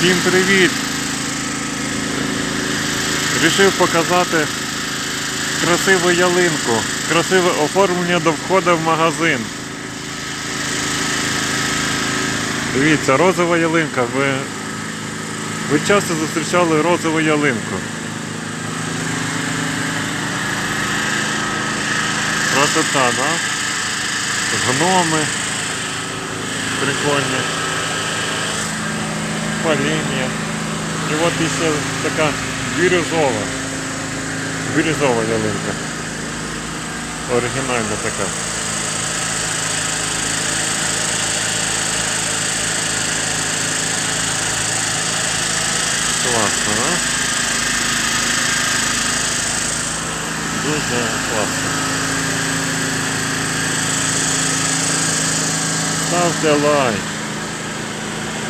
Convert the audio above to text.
Всім привіт! Рішив показати красиву ялинку, красиве оформлення до входу в магазин. Дивіться, розова ялинка. Ви, ви часто зустрічали розову ялинку. Красота, да? Гноми. Прикольні. Паління. І от ще така бірюзова. Бірюзова ялинка. Оригінальна така. Класно, а? Дуже класно. Ставте лайк.